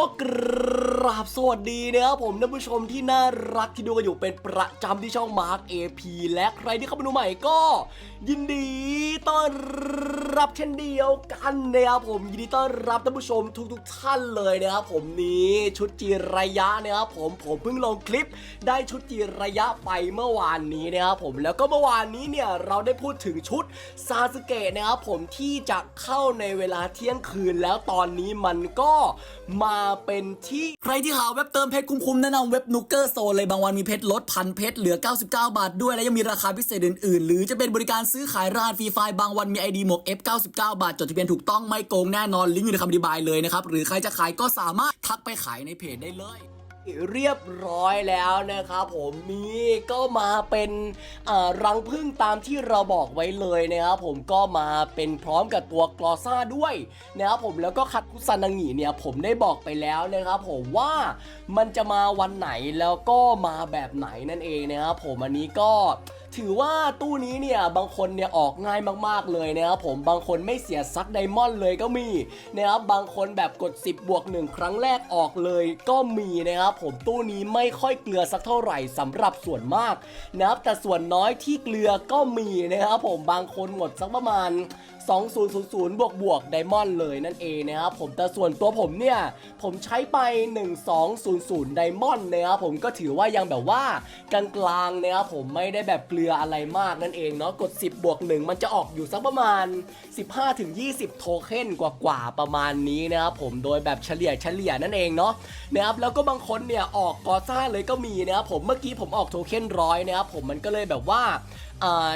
ก็กราบสวัสดีนะครับผมท่านผู้ชมที่น่ารักที่ดูกันอยู่เป็นประจำที่ช่องมาร์ก AP และใครที่เข้ามาดูใหม่ก็ ยินดีต้อนรับเช่นเดียวกันนะครับผมยินดีต้อนรับท่านผู้ชมทุกๆท่านเลยนะครับผมนี้ชุดจีระยะนะครับผมผมเพิ่งลงคลิป ได้ชุดจีระยะไปเมื่อวานนี้นะครับผมแล้วก็เมื่อวานนี้เนี่ยเราได้พูดถึงชุดซาสึเกะนะครับผมที่จะเข้าในเวลาเที่ยงคืนแล้วตอนนี้มันก็มาเป็นที่ใครที่หาเว็บเติมเพชรคุ้มๆแนะนำเว็บนูเกอร์โซเลยบางวันมีเพชรลดพันเพชรเหลือ 99 บาทด้วยและยังมีราคาพิเศษอื่นๆ หรือจะเป็นบริการซื้อขายรหัสฟรีไฟล์บางวันมี ID หมวก F99 บาท จดทะเบียนถูกต้องไม่โกงแน่นอนลิงก์อยู่ในคำอธิบายเลยนะครับ หรือใครจะขายก็สามารถทักไปขายในเพจได้เลยเรียบร้อยแล้วนะครับผมนี่ก็มาเป็นอ่ารังพึ่งตามที่เราบอกไว้เลยนะครับผมก็มาเป็นพร้อมกับตัวกลอซ่าด้วยนะครับผมแล้วก็คัตคุซันางิเนี่ยผมได้บอกไปแล้วนะครับผมว่ามันจะมาวันไหนแล้วก็มาแบบไหนนั่นเองนะครับผมอันนี้ก็ ถือว่าตู้นี้เนี่ยบางคนเนี่ยออกง่ายมากๆเลยนะครับผมบางคนไม่เสียซักไดมอนด์เลยก็มีนะครับบางคนแบบกด 10บวก1ครั้งแรกออกเลยก็มีนะครับผมตู้นี้ไม่ค่อยเกลือสักเท่าไหร่สำหรับส่วนมากนะครับแต่ส่วนน้อยที่เกลือก็มีนะครับผมบางคนหมดสักประมาณ2000 บวกบวกไดมอนด์เลยนั่นเองนะครับผมแต่ส่วนตัวผมเนี่ย ผมใช้ไป 1200ไดมอนด์นะครับผมก็ถือว่ายังแบบว่ากลางๆนะครับผมไม่ได้แบบเกลืออะไรมากนั่นเองเนาะกด 10 บวก 1 มันจะออกอยู่สักประมาณ 15-20 โทเค็นกว่าๆประมาณนี้นะครับผมโดยแบบเฉลี่ยเฉลี่ยนั่นเองเนาะนะครับแล้วก็บางคนเนี่ยออกกอซ่าเลยก็มีนะครับผมเมื่อกี้ผมออกโทเค็นร้อยนะครับผมมันก็เลยแบบว่าอ่า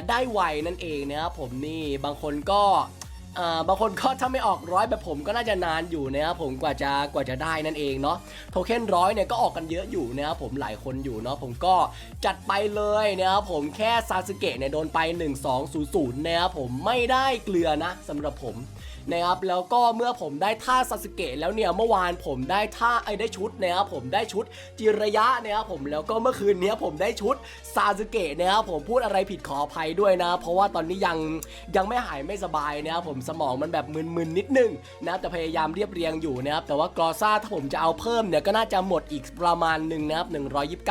ได้ไวนั่นเองนะครับผมนี่บางคนก็บางคนก็ถ้าไม่ออกร้อยแบบผมก็น่าจะนานอยู่นะครับผมกว่าจะกว่าจะได้นั่นเองเนาะโทเค็นร้อยเนี่ยก็ออกกันเยอะอยู่นะครับผมหลายคนอยู่เนาะผมก็จัดไปเลยนะครับผมแค่ซาสึเกะเนี่ยโดนไป 1200นะครับผมไม่ได้เกลือนะสำหรับผม นะครับแล้วก็เมื่อผมได้ท่าซาสึเกะแล้วเนี่ยเมื่อวานผมได้ท่าไอ้ได้ชุดนะครับผมได้ชุดจิระยะนะครับผมแล้วก็เมื่อคืนเนี้ยผมได้ชุดซาสึเกะนะครับผมพูดอะไรผิดขออภัยด้วยนะ เพราะว่าตอนนี้ยังยังไม่หายไม่สบายนะครับผมสมองมันแบบมึนๆนิดนึงนะแต่พยายามเรียบเรียงอยู่นะครับแต่ว่ากรอซ่าถ้าผมจะเอาเพิ่มเนี่ยก็น่าจะหมดอีกประมาณหนึ่งนะครับ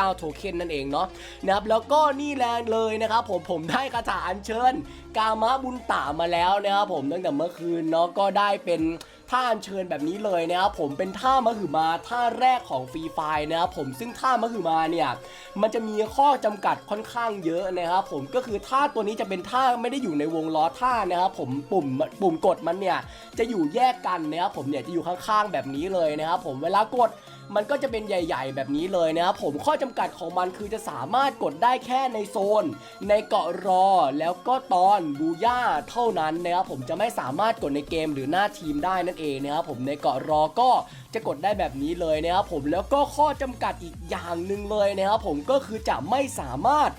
9 โทเค็นนั่นเองเนาะนะครับแล้วก็นี่และเลยนะครับผมผมได้คาถาอัญเชิญ กามะบุญตามาแล้วนะครับผมตั้งแต่เมื่อคืนเนาะก็ได้เป็นท่าอัญเชิญแบบนี้เลยนะครับผมเป็นท่ามหึมาท่าแรกของฟรีไฟนะครับผมซึ่งท่ามหึมาเนี่ยมันจะมีข้อจำกัดค่อนข้างเยอะนะครับผมก็คือท่าตัวนี้จะเป็นท่าไม่ได้อยู่ในวงล้อท่านะครับผมปุ่มปุ่มกดมันเนี่ยจะอยู่แยกกันนะครับผมเนี่ยจะอยู่ข้างๆแบบนี้เลยนะครับผมเวลากด มันก็จะเป็นใหญ่ ๆ แบบนี้เลยนะครับผมข้อจำกัดของมันคือจะสามารถกดได้แค่ในโซน ในเกาะรอแล้วก็ตอนบูย่าเท่านั้นนะครับผมจะไม่สามารถกดในเกมหรือหน้าทีมได้นั่นเองนะครับผมในเกาะรอก็จะกดได้แบบนี้เลยนะครับผมแล้วก็ข้อจำกัดอีกอย่างหนึ่งเลยนะครับผมก็คือจะไม่สามารถ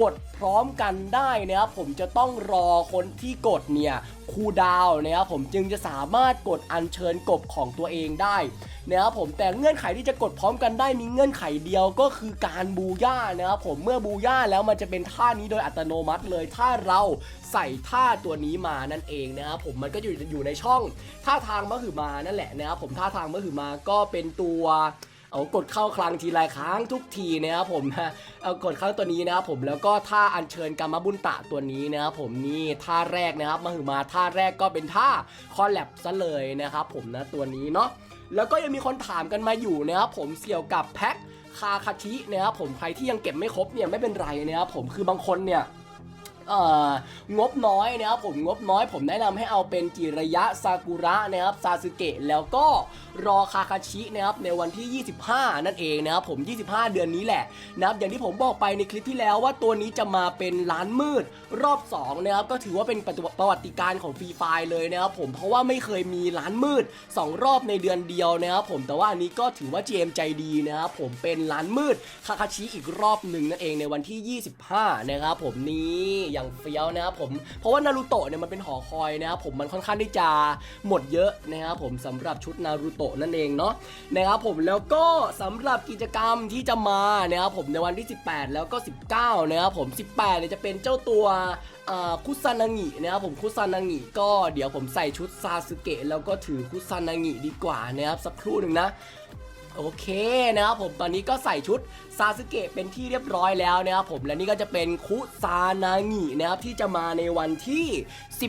กดพร้อมกันได้นะครับผมจะต้องรอคนที่กดเนี่ยคูดาวนะครับผมจึงจะสามารถกดอัญเชิญกบของตัวเองได้นะครับผมแต่เงื่อนไขที่จะกดพร้อมกันได้มีเงื่อนไขเดียวก็คือการบูย่านะครับผมเมื่อบูย่าแล้วมันจะเป็นท่านี้โดยอัตโนมัติเลยถ้าเราใส่ท่าตัวนี้มานั่นเองนะครับผมมันก็อยู่อยู่ในช่องท่าทางมหึมานั่นแหละนะครับผมท่าทางมหึมาก็เป็นตัว เอากดเข้าคลังทีไรครั้งทุกทีนะครับผมนะเอากดเข้าตัวนี้นะครับผมแล้วก็ท่าอัญเชิญกรรมบุญตะตัวนี้นะครับผมนี่ท่าแรกนะครับมาหือมาท่าแรกก็เป็นท่าคอลแลบซะเลยนะครับผมนะตัวนี้เนาะแล้วก็ยังมีคนถามกันมาอยู่นะครับผมเกี่ยวกับแพ็คคาคาชินะครับผมใครที่ยังเก็บไม่ครบเนี่ยไม่เป็นไรนะครับผมคือบางคนเนี่ย งบน้อยนะครับผมงบน้อยผมแนะนำให้เอาเป็นจิระยะซากุระนะครับซาสึเกะแล้วก็รอคาคาชินะครับในวันที่ 25 นั่นเองนะครับผม 25 เดือนนี้แหละนะครับอย่างที่ผมบอกไปในคลิปที่แล้วว่าตัวนี้จะมาเป็นล้านมืดรอบ2นะครับก็ถือว่าเป็นประวัติการของฟรีไฟเลยนะครับผมเพราะว่าไม่เคยมีล้านมืด 2 รอบในเดือนเดียวนะครับผมแต่ว่าอันนี้ก็ถือว่า GM ใจดีนะครับผมเป็นล้านมืดคาคาชิอีกรอบหนึ่งนั่นเองในวันที่ 25 นะครับผมนี่อย่างเฟี้ยวนะครับผมเพราะว่านารูโตะเนี่ยมันเป็นหอคอยนะครับผมมันค่อนข้างที่จะหมดเยอะนะครับผมสำหรับชุดนารูโตะนั่นเองเนาะนะครับผมแล้วก็สำหรับกิจกรรมที่จะมานะครับผมในวันที่ 18 แล้วก็ 19นะครับผม18เนี่ยจะเป็นเจ้าตัวคุซานางินะครับผมคุซานางิก็เดี๋ยวผมใส่ชุดซาสึเกะแล้วก็ถือคุซานางิดีกว่านะครับสักครู่หนึ่งนะ โอเคนะครับผมตอนนี้ก็ใส่ชุดซาสึเกะเป็นที่เรียบร้อยแล้วนะครับผมและนี่ก็จะเป็นคุซานางินะครับที่จะมาในวันที่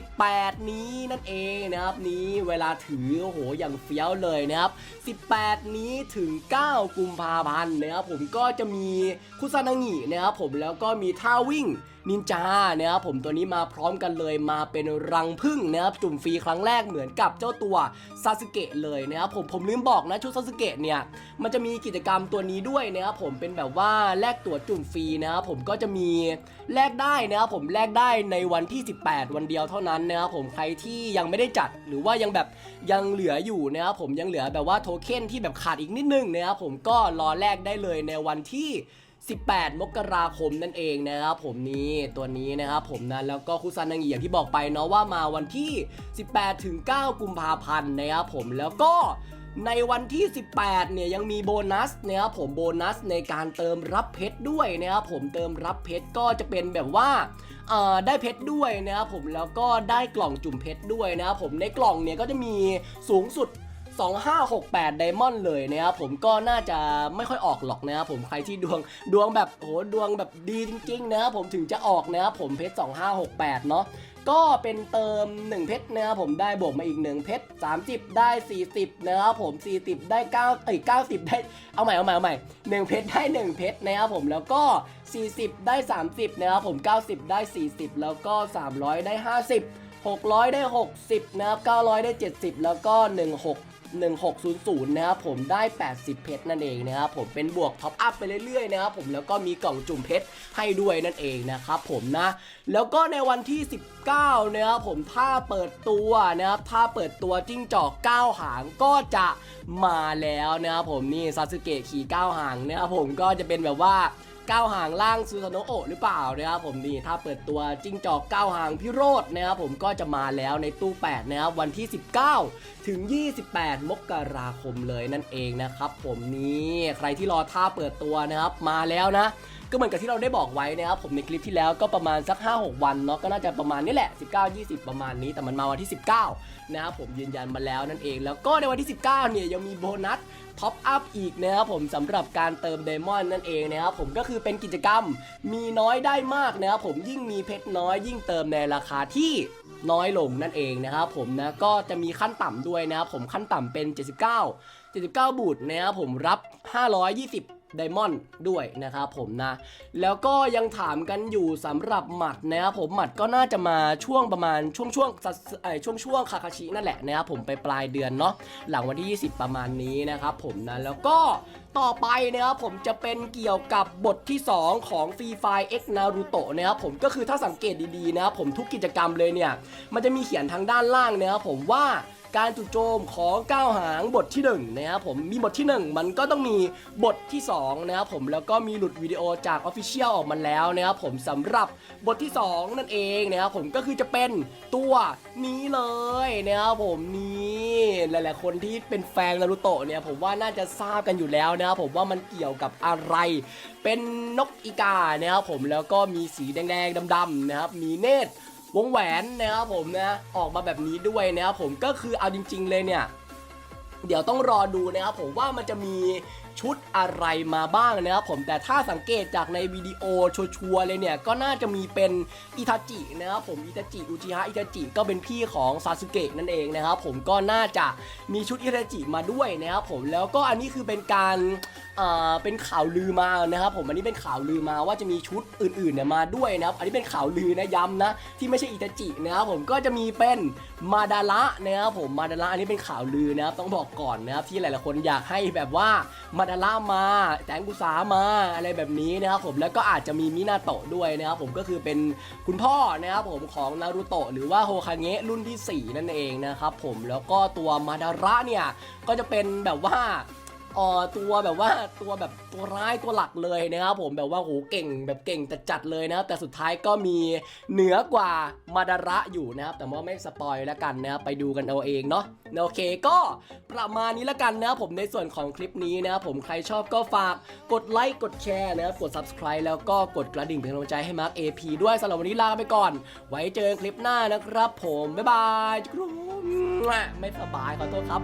18 นี้นั่นเองนะครับนี้เวลาถือโอ้โหอย่างเฟี้ยวเลยนะครับ 18 นี้ถึง 9 กุมภาพันธ์นะครับผมก็จะมีคุซานางินะครับผมแล้วก็มีท่าวิ่งนินจานะครับผมตัวนี้มาพร้อมกันเลยมาเป็นรังพึ่งนะครับจุ่มฟรีครั้งแรกเหมือนกับเจ้าตัวซาสึเกะเลยนะครับผมผมลืมบอกนะชุดซาสึเกะเนี่ยมันจะมีกิจกรรมตัวนี้ด้วยนะครับผมเป็นแบบว่าแลกตั๋วจุ่มฟรีนะครับผมก็จะมีแลกได้นะครับผมแลกได้ในวันที่ 18 วันเดียวเท่านั้นนะครับผมใครที่ยังไม่ได้จัดหรือว่ายังแบบยังเหลืออยู่นะครับผมยังเหลือแบบว่าโทเค็นที่แบบขาดอีกนิดนึงนะครับผมก็รอแลกได้เลยในวันที่18 มกราคมนั่นเองนะครับผมนี้ตัวนี้นะครับผมนะแล้วก็คุซันนังอีอย่างที่บอกไปเนาะว่ามาวันที่ 18 ถึง 9 กุมภาพันธ์นะครับผมแล้วก็ ในวันที่ 18 เนี่ยยังมีโบนัสนะครับผมโบนัสในการเติมรับเพชรด้วยนะครับผมเติมรับเพชรก็จะเป็นแบบว่าได้เพชรด้วยนะครับผมแล้วก็ได้กล่องจุ่มเพชรด้วยนะครับผมในกล่องเนี่ยก็จะมีสูงสุด 2568ไดมอนด์เลยนะครับผมก็น่าจะไม่ค่อยออกหรอกนะครับผมใครที่ดวงดวงแบบโหดวงแบบดีจริงๆนะครับผมถึงจะออกนะครับผมเพชร2568 เนาะ ก็เป็นเติม 1 เพชรนะครับผมได้บวกมาอีก 1 เพชร30 ได้ 40นะครับผม 40 ได้9เอ้ย90 ได้เอาใหม่เอาใหม่เอาใหม่1เพชรได้ 1 เพชรนะครับผมแล้วก็ 40 ได้ 30นะครับผม 90 ได้ 40 แล้วก็ 300 ได้ 50 600 ได้ 60นะครับ900 ได้ 70 แล้วก็ 16 1600 นะครับผมได้ 80 เพชรนั่นเองนะครับผมเป็นบวกท็อปอัพไปเรื่อยๆนะครับผมแล้วก็มีกล่องจุ่มเพชรให้ด้วยนั่นเองนะครับผมนะ แล้วก็ในวันที่ 19นะครับผมถ้าเปิดตัวนะครับถ้าเปิดตัวจิ้งจอก 9 หางก็จะมาแล้วนะครับผมนี่ซาสึเกะขี่ 9 หางนะครับผมก็จะเป็นแบบว่า ก้าวหางล่างซูซานโอะหรือเปล่านะครับผมนี่ถ้าเปิดตัวจิ้งจอกก้าวหางพิโรธนะครับผมก็จะมาแล้วในตู้ 8 นะครับวันที่ 19 ถึง 28 มกราคมเลยนั่นเองนะครับผมนี่ใครที่รอท่าเปิดตัวนะครับมาแล้วนะ ก็เหมือนกับที่เราได้บอกไว้นะครับผมในคลิปที่แล้วก็ประมาณสัก 5-6 วันเนาะก็น่าจะประมาณนี้แหละ 19-20 ประมาณนี้ แต่มันมาวันที่ 19 นะครับผมยืนยันมาแล้วนั่นเอง แล้วก็ในวันที่ 19 เนี่ยยังมีโบนัสท็อปอัพอีกนะครับผมสำหรับการเติมเดมอนนั่นเองนะครับผมก็คือเป็นกิจกรรมมีน้อยได้มากนะครับผมยิ่งมีเพชรน้อยยิ่งเติมในราคาที่น้อยลงนั่นเองนะครับผมนะก็จะมีขั้นต่ำด้วยนะครับผมขั้นต่ำเป็น 79 79 บูทนะครับผมรับ 520 ไดมอนด์ด้วยนะครับผมนะ แล้วก็ยังถามกันอยู่สำหรับหมัดนะครับผมหมัดก็น่าจะมาช่วงประมาณช่วงช่วงไอช่วงช่วงคาคาชินั่นแหละนะครับผมไปปลายเดือนเนาะหลังวันที่ 20 ประมาณนี้นะครับผมนะแล้วก็ต่อไปนะครับผมจะเป็นเกี่ยวกับบทที่ 2 ของ Free Fire X Naruto นะครับผมก็คือถ้าสังเกตดีๆนะครับผมทุกกิจกรรมเลยเนี่ย มันจะมีเขียนทางด้านล่างนะครับผมว่า การจู่โจมของก้าวหางบทที่1นะครับผมมีบทที่ 1 มันก็ต้องมีบทที่2นะครับผมแล้วก็มีหลุดวิดีโอจาก Official ออกมาแล้วนะครับผมสำหรับบทที่ 2 นั่นเองนะครับผมก็คือจะเป็นตัวนี้เลยนะครับผมนี่หลาย ๆ คนที่เป็นแฟนนารูโตะเนี่ยผมว่าน่าจะทราบกันอยู่แล้วนะครับผมว่ามันเกี่ยวกับอะไร เป็นนกอีกานะครับผมแล้วก็มีสีแดง ๆดำๆนะครับมีเนตร วงแหวนนะครับผมนะออกมาแบบนี้ด้วยนะครับผมก็คือเอาจริง ๆ เลยเนี่ยเดี๋ยวต้องรอดูนะครับผมว่ามันจะมี ชุดอะไรมาบ้างนะครับผมแต่ถ้าสังเกตจากในวิดีโอชัวร์เลยเนี่ยก็น่าจะมีเป็นอิทาจินะครับผมอิทาจิอุจิฮะอิทาจิก็เป็นพี่ของซาสึเกะนั่นเองนะครับผมก็น่าจะมีชุดอิทาจิมาด้วยนะครับผมแล้วก็อันนี้คือเป็นการอ่าเป็นข่าวลือมานะครับผมอันนี้เป็นข่าวลือมาว่าจะมีชุดอื่นๆเนี่ยมาด้วยนะครับอันนี้เป็นข่าวลือนะย้ำนะที่ไม่ใช่อิตาจินะครับผมก็จะมีเป็นมาดาระนะครับผมมาดาระอันนี้เป็นข่าวลือนะครับต้องบอกก่อนนะครับที่หลายๆคนอยากให้แบบว่ามาดาระมา แตงกุสามาอะไรแบบนี้นะครับผมแล้วก็อาจจะมีมินาโตะด้วยนะครับผมก็คือเป็นคุณพ่อนะครับผมของนารูโตะหรือว่าโฮคาเงะรุ่นที่ 4 นั่นเองนะครับผมแล้วก็ตัวมาดาระเนี่ยก็จะเป็นแบบว่า เอ่อตัวแบบว่าตัวแบบตัวร้ายตัวหลักเลยนะครับผมแบบว่าโหเก่งแบบเก่งจัดๆเลยนะครับแต่สุดท้ายก็มีเหนือกว่ามาดาระอยู่นะครับแต่ว่าไม่สปอยแล้วกันนะครับไปดูกันเอาเองเนาะโอเคก็ประมาณนี้แล้วกันนะครับผมในส่วนของคลิปนี้นะครับผมใครชอบก็ฝากกดไลค์กดแชร์นะครับกด subscribe แล้วก็กดกระดิ่งเป็นกำลังใจให้มาร์ค AP ด้วยสำหรับวันนี้ลาไปก่อน ไว้เจอกันคลิปหน้านะครับผมบ๊ายบายจุ๊กรูไม่สบายขอโทษครับ